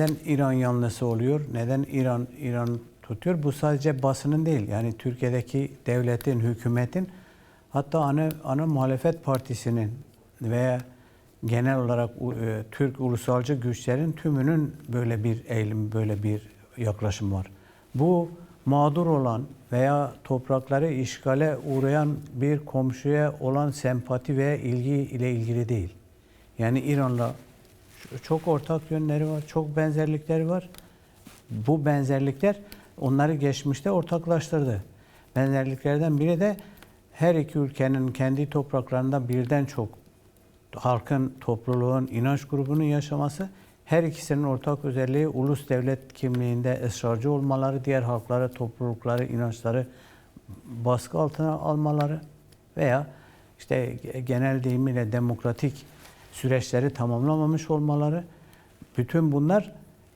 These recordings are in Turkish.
Neden İran yanlısı oluyor? Neden İran İran tutuyor? Bu sadece basının değil. Yani Türkiye'deki devletin, hükümetin hatta ana, ana muhalefet partisinin veya genel olarak e, Türk ulusalcı güçlerin tümünün böyle bir eğilim, böyle bir yaklaşım var. Bu mağdur olan veya toprakları işgale uğrayan bir komşuya olan sempati veya ilgi ile ilgili değil. Yani İran'la çok ortak yönleri var, çok benzerlikleri var. Bu benzerlikler onları geçmişte ortaklaştırdı. Benzerliklerden biri de her iki ülkenin kendi topraklarında birden çok halkın, topluluğun, inanç grubunun yaşaması, her ikisinin ortak özelliği ulus devlet kimliğinde ısrarcı olmaları, diğer halkları, toplulukları, inançları baskı altına almaları veya işte genel deyimiyle demokratik süreçleri tamamlamamış olmaları, bütün bunlar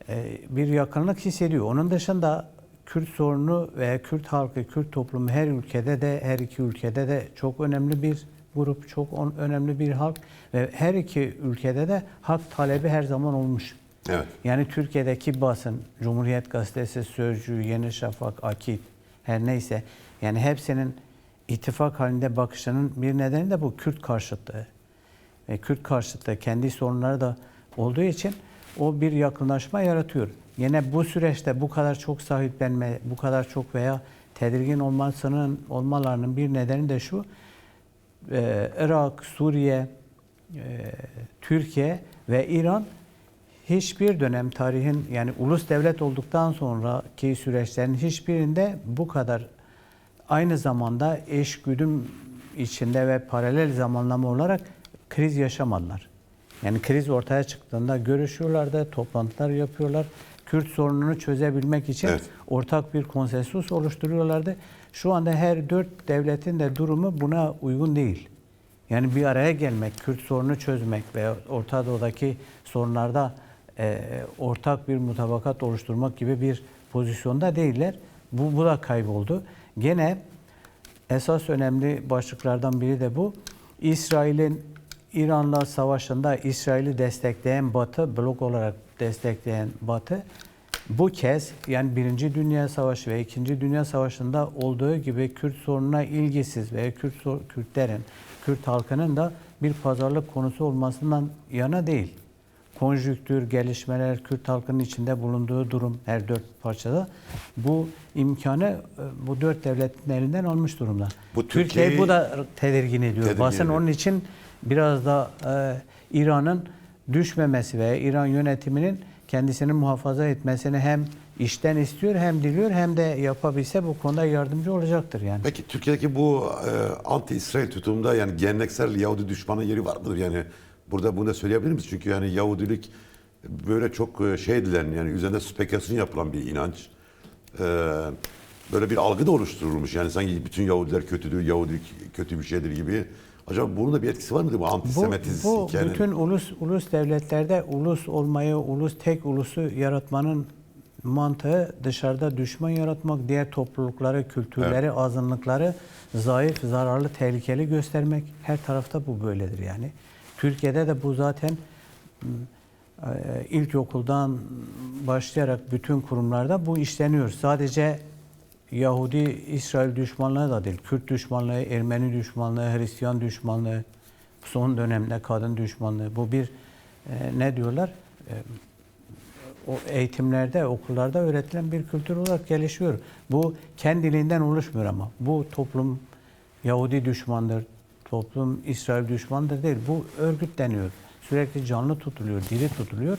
e, bir yakınlık hissediyor. Onun dışında Kürt sorunu veya Kürt halkı, Kürt toplumu her ülkede de, her iki ülkede de çok önemli bir grup, çok on- önemli bir halk ve her iki ülkede de hak talebi her zaman olmuş. Evet. Yani Türkiye'deki basın, Cumhuriyet Gazetesi, Sözcü, Yeni Şafak, Akit her neyse yani hepsinin ittifak halinde bakışının bir nedeni de bu Kürt karşıtlığı. Ve Kürt karşıtlığı kendi sorunları da olduğu için o bir yakınlaşma yaratıyor. Yine bu süreçte bu kadar çok sahiplenme, bu kadar çok veya tedirgin olmasının olmalarının bir nedeni de şu. Ee, Irak, Suriye, e, Türkiye ve İran hiçbir dönem tarihin yani ulus devlet olduktan sonraki süreçlerin hiçbirinde bu kadar aynı zamanda eş güdüm içinde ve paralel zamanlama olarak kriz yaşamadılar. Yani kriz ortaya çıktığında görüşüyorlardı, toplantılar yapıyorlar. Kürt sorununu çözebilmek için Evet. ortak bir konsensus oluşturuyorlardı. Şu anda her dört devletin de durumu buna uygun değil. Yani bir araya gelmek, Kürt sorunu çözmek veya Orta Doğu'daki sorunlarda e, ortak bir mutabakat oluşturmak gibi bir pozisyonda değiller. Bu, bu da kayboldu. Gene esas önemli başlıklardan biri de bu. İsrail'in İran'la savaşında İsrail'i destekleyen Batı, blok olarak destekleyen Batı bu kez yani Birinci Dünya Savaşı ve İkinci Dünya Savaşı'nda olduğu gibi Kürt sorununa ilgisiz ve Kürt sor- Kürtlerin, Kürt halkının da bir pazarlık konusu olmasından yana değil. Konjüktür, gelişmeler, Kürt halkının içinde bulunduğu durum her dört parçada bu imkanı e, bu dört devletin elinden almış durumda. Bu Türkiye'yi Türkiye'yi bu da tedirgin ediyor. tedirgin Basın ediyor. onun için biraz da e, İran'ın düşmemesi ve İran yönetiminin kendisini muhafaza etmesini hem işten istiyor hem diliyor hem de yapabilse bu konuda yardımcı olacaktır yani. Peki Türkiye'deki bu e, anti-İsrail tutumda yani geleneksel Yahudi düşmanı yeri var mıdır? Yani burada bunu da söyleyebilir miyiz? Çünkü yani Yahudilik böyle çok e, şey edilen yani üzerinde spekülasyon yapılan bir inanç. E, böyle bir algı da oluşturulmuş. Yani sanki bütün Yahudiler kötüdür, Yahudilik kötü bir şeydir gibi. Acaba bunun da bir etkisi var mıdır bu Bu, antisemitizm bu hikayenin? bütün ulus ulus devletlerde ulus olmayı, ulus tek ulusu yaratmanın mantığı dışarıda düşman yaratmak, diğer toplulukları, kültürleri, azınlıkları zayıf, zararlı, tehlikeli göstermek. Her tarafta bu böyledir yani. Türkiye'de de bu zaten m, e, ilkokuldan başlayarak bütün kurumlarda bu işleniyor. Sadece Yahudi, İsrail düşmanlığı da değil. Kürt düşmanlığı, Ermeni düşmanlığı, Hristiyan düşmanlığı, son dönemde kadın düşmanlığı. Bu bir e, ne diyorlar? E, o eğitimlerde, okullarda öğretilen bir kültür olarak gelişiyor. Bu kendiliğinden oluşmuyor ama. Bu toplum Yahudi düşmandır, toplum İsrail düşmandır değil. Bu örgütleniyor. Sürekli canlı tutuluyor, diri tutuluyor.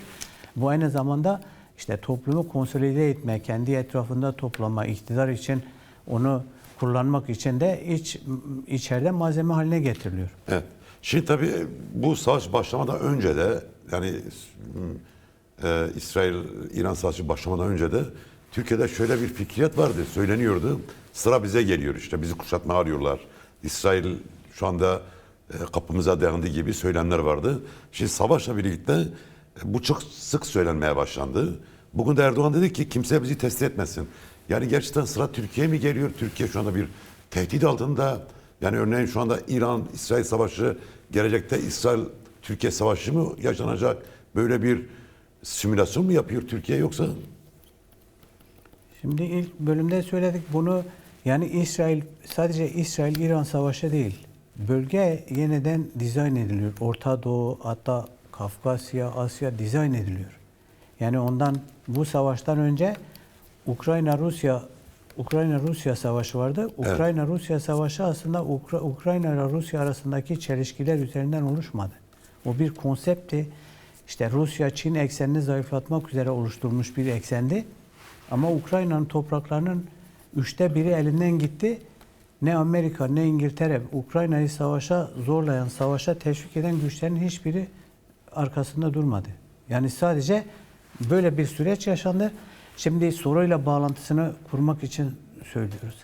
Bu aynı zamanda işte toplumu konsolide etme, kendi etrafında toplama, iktidar için onu kullanmak için de iç içeride malzeme haline getiriliyor. Evet. Şimdi tabii bu savaş başlamadan önce de yani e, İsrail-İran savaşı başlamadan önce de Türkiye'de şöyle bir fikriyat vardı, söyleniyordu. Sıra bize geliyor işte, bizi kuşatmaya arıyorlar. İsrail şu anda e, kapımıza dayandı gibi söylemler vardı. Şimdi savaşla birlikte bu çok sık söylenmeye başlandı. Bugün de Erdoğan dedi ki kimse bizi teslim etmesin. Yani gerçekten sıra Türkiye mi geliyor? Türkiye şu anda bir tehdit altında. Yani örneğin şu anda İran-İsrail savaşı gelecekte İsrail-Türkiye savaşı mı yaşanacak? Böyle bir simülasyon mu yapıyor Türkiye yoksa? Şimdi ilk bölümde söyledik bunu yani İsrail sadece İsrail-İran savaşı değil. Bölge yeniden dizayn ediliyor. Orta Doğu hatta Kafkasya, Asya dizayn ediliyor. Yani ondan bu savaştan önce Ukrayna-Rusya Ukrayna-Rusya savaşı vardı. Ukrayna-Rusya savaşı aslında Ukra- Ukrayna ile Rusya arasındaki çelişkiler üzerinden oluşmadı. O bir konseptti. İşte Rusya-Çin eksenini zayıflatmak üzere oluşturulmuş bir eksendi. Ama Ukrayna'nın topraklarının üçte biri elinden gitti. Ne Amerika ne İngiltere Ukrayna'yı savaşa zorlayan, savaşa teşvik eden güçlerin hiçbiri arkasında durmadı. Yani sadece böyle bir süreç yaşandı. Şimdi soruyla bağlantısını kurmak için söylüyoruz.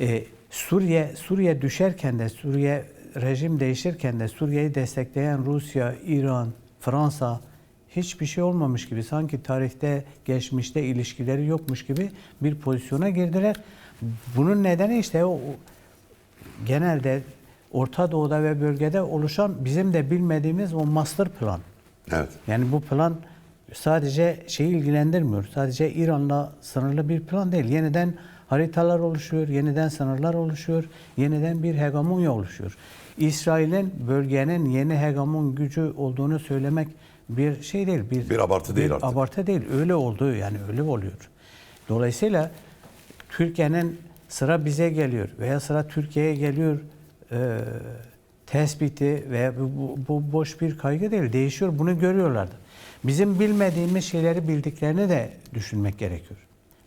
Ee, Suriye Suriye düşerken de Suriye rejim değişirken de Suriye'yi destekleyen Rusya, İran, Fransa hiçbir şey olmamış gibi sanki tarihte geçmişte ilişkileri yokmuş gibi bir pozisyona girdiler. Bunun nedeni işte o genelde Orta Doğu'da ve bölgede oluşan bizim de bilmediğimiz o master plan. Evet. Yani bu plan sadece şeyi ilgilendirmiyor. Sadece İran'la sınırlı bir plan değil. Yeniden haritalar oluşuyor, yeniden sınırlar oluşuyor, yeniden bir hegemonya oluşuyor. İsrail'in bölgenin yeni hegemon gücü olduğunu söylemek bir şey değil. Bir, Bir abartı değil artık. Abartı değil. Öyle oldu yani öyle oluyor. Dolayısıyla Türkiye'nin sıra bize geliyor veya sıra Türkiye'ye geliyor e, tespiti veya bu, bu, bu boş bir kaygı değil. Değişiyor. Bunu görüyorlardı. Bizim bilmediğimiz şeyleri bildiklerini de düşünmek gerekiyor.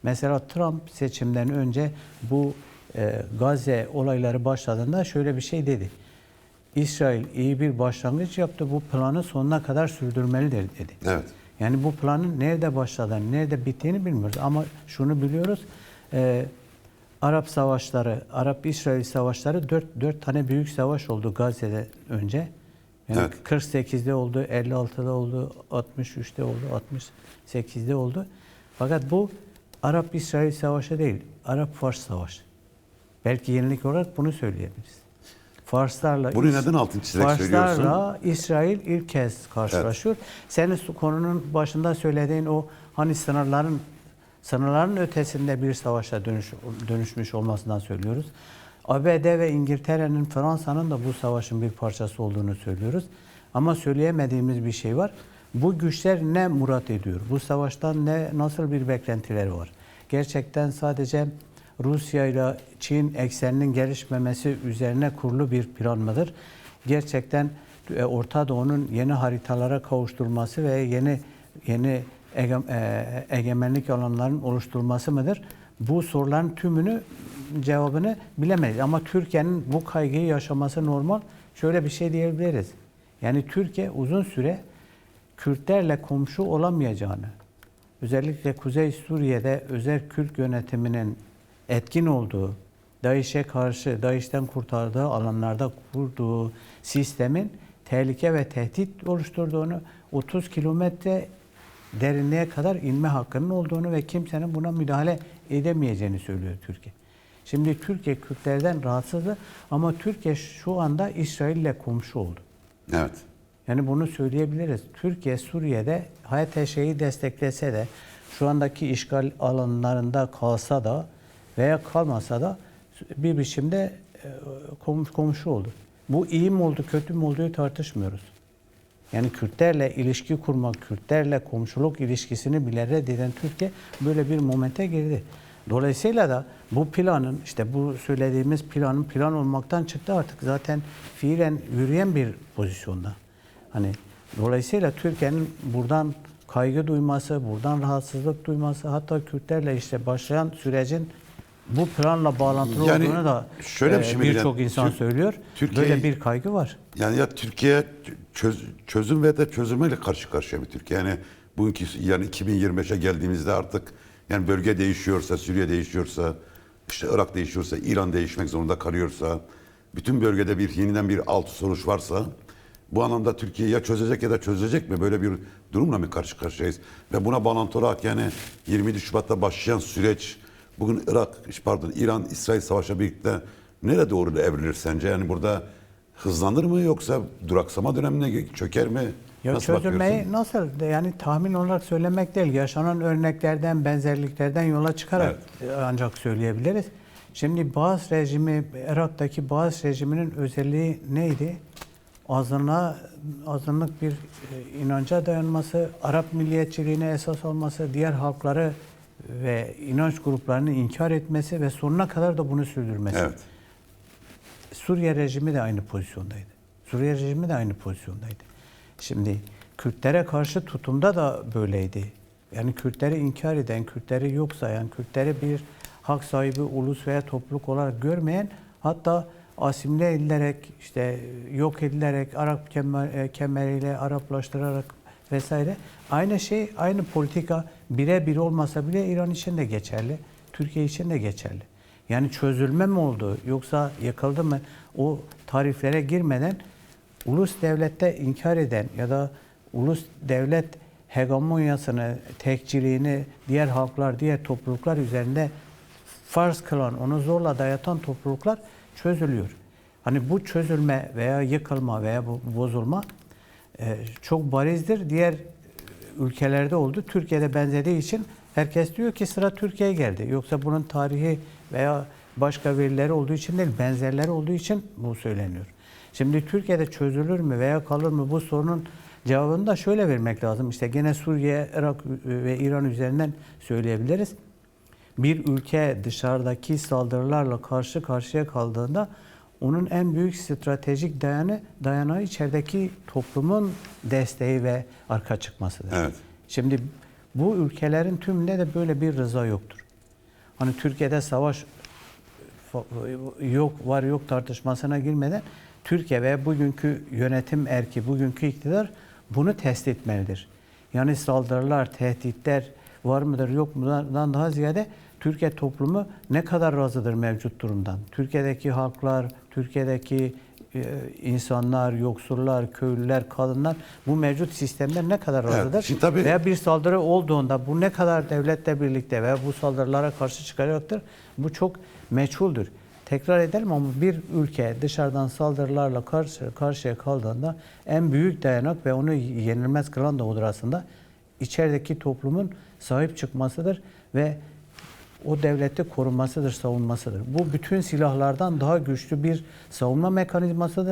Mesela Trump seçimden önce bu e, Gazze olayları başladığında şöyle bir şey dedi. İsrail iyi bir başlangıç yaptı. Bu planı sonuna kadar sürdürmelidir dedi. Evet. Yani bu planın nerede başladığını, nerede bittiğini bilmiyoruz. Ama şunu biliyoruz. e, Arap savaşları, Arap-İsrail savaşları dört, dört tane büyük savaş oldu Gazze'de önce. Yani Evet. 48'de oldu, 56'da oldu, 63'te oldu, 68'de oldu. Fakat bu Arap-İsrail savaşı değil, Arap-Fars savaşı. Belki yenilik olarak bunu söyleyebiliriz. Farslarla Bunu neden altın çizerek Farslarla söylüyorsun? İsrail ilk kez karşılaşıyor. Senin su- konunun başında söylediğin o hani sınırların sınırların ötesinde bir savaşa dönüş, dönüşmüş olmasından söylüyoruz. ABD ve İngiltere'nin, Fransa'nın da bu savaşın bir parçası olduğunu söylüyoruz. Ama söyleyemediğimiz bir şey var. Bu güçler ne murat ediyor? Bu savaştan ne nasıl bir beklentileri var? Gerçekten sadece Rusya ile Çin ekseninin gelişmemesi üzerine kurulu bir plan mıdır? Gerçekten e, Orta Doğu'nun yeni haritalara kavuşturması ve yeni yeni ege, e, egemenlik alanlarının oluşturulması mıdır? Bu soruların tümünü cevabını bilemeyiz. Ama Türkiye'nin bu kaygıyı yaşaması normal. Şöyle bir şey diyebiliriz. Yani Türkiye uzun süre Kürtlerle komşu olamayacağını, özellikle Kuzey Suriye'de özel Kürt yönetiminin etkin olduğu, DAEŞ'e karşı, DAEŞ'ten kurtardığı alanlarda kurduğu sistemin tehlike ve tehdit oluşturduğunu, 30 kilometre derinliğe kadar inme hakkının olduğunu ve kimsenin buna müdahale edemeyeceğini söylüyor Türkiye. Şimdi Türkiye Kürtlerden rahatsızdı ama Türkiye şu anda İsrail ile komşu oldu. Evet. Yani bunu söyleyebiliriz. Türkiye Suriye'de HTŞ'yi desteklese de şu andaki işgal alanlarında kalsa da veya kalmasa da bir biçimde e, kom- komşu oldu. Bu iyi mi oldu, kötü mü olduğu tartışmıyoruz. Yani Kürtlerle ilişki kurmak, Kürtlerle komşuluk ilişkisini bile reddeden Türkiye böyle bir momente girdi. Dolayısıyla da bu planın, işte bu söylediğimiz planın plan olmaktan çıktı artık zaten fiilen yürüyen bir pozisyonda. Hani dolayısıyla Türkiye'nin buradan kaygı duyması, buradan rahatsızlık duyması, hatta Kürtlerle işte başlayan sürecin bu planla bağlantılı Yani olduğunu da şöyle bir e, şey birçok insan Tür- söylüyor. Türkiye- Böyle bir kaygı var. Yani ya Türkiye çöz- çözüm ve de çözülmeyle karşı karşıya bir Türkiye. Yani bugünkü yani 2025'e geldiğimizde artık yani bölge değişiyorsa, Suriye değişiyorsa, işte Irak değişiyorsa, İran değişmek zorunda kalıyorsa, bütün bölgede bir yeniden bir alt soruş varsa bu anlamda Türkiye ya çözecek ya da çözecek mi? Böyle bir durumla mı karşı karşıyayız? Ve buna bağlantı olarak yani 27 Şubat'ta başlayan süreç bugün Irak, pardon İran, İsrail savaşla birlikte nereye doğru evrilir sence? Yani burada hızlanır mı yoksa duraksama dönemine çöker mi? Ya Nasıl çözülmeyi bakıyorsun? nasıl yani tahmin olarak söylemek değil, yaşanan örneklerden, benzerliklerden yola çıkarak e, ancak söyleyebiliriz. Şimdi Bağız rejimi, Irak'taki Bağız rejiminin özelliği neydi? Azınlığa, azınlık bir e, inanca dayanması, Arap milliyetçiliğine esas olması, diğer halkları ve inanç gruplarını inkar etmesi ve sonuna kadar da bunu sürdürmesi. Evet. Suriye rejimi de aynı pozisyondaydı. Suriye rejimi de aynı pozisyondaydı. Şimdi Kürtlere karşı tutumda da böyleydi. Yani Kürtleri inkar eden, Kürtleri yok sayan, Kürtleri bir hak sahibi ulus veya topluluk olarak görmeyen hatta asimile edilerek, işte yok edilerek, Arap kemer, e, kemeriyle Araplaştırarak vesaire aynı şey, aynı politika birebir olmasa bile İran için de geçerli, Türkiye için de geçerli. Yani çözülme mi oldu yoksa yıkıldı mı? O tariflere girmeden ulus devlette inkar eden ya da ulus devlet hegemonyasını, tekciliğini diğer halklar, diğer topluluklar üzerinde farz kılan, onu zorla dayatan topluluklar çözülüyor. Hani bu çözülme veya yıkılma veya bu bozulma çok barizdir. Diğer ülkelerde oldu. Türkiye'de benzediği için herkes diyor ki sıra Türkiye'ye geldi. Yoksa bunun tarihi veya başka verileri olduğu için değil, benzerleri olduğu için bu söyleniyor. Şimdi Türkiye'de çözülür mü veya kalır mı bu sorunun cevabını da şöyle vermek lazım. İşte gene Suriye, Irak ve İran üzerinden söyleyebiliriz. Bir ülke dışarıdaki saldırılarla karşı karşıya kaldığında onun en büyük stratejik dayanı, dayanağı içerideki toplumun desteği ve arka çıkmasıdır. Evet. Şimdi bu ülkelerin tümünde de böyle bir rıza yoktur. Hani Türkiye'de savaş yok var yok tartışmasına girmeden Türkiye ve bugünkü yönetim erki, bugünkü iktidar bunu test etmelidir. Yani saldırılar, tehditler var mıdır yok mudan daha ziyade Türkiye toplumu ne kadar razıdır mevcut durumdan? Türkiye'deki halklar, Türkiye'deki e, insanlar, yoksullar, köylüler, kadınlar bu mevcut sistemden ne kadar Evet, razıdır? şimdi tabii- Veya bir saldırı olduğunda bu ne kadar devletle birlikte veya bu saldırılara karşı çıkacaktır? Bu çok meçhuldür. Tekrar edelim ama bir ülke dışarıdan saldırılarla karşı karşıya kaldığında en büyük dayanak ve onu yenilmez kılan da odur aslında. içerideki toplumun sahip çıkmasıdır ve o devleti korumasıdır, savunmasıdır. Bu bütün silahlardan daha güçlü bir savunma mekanizmasıdır.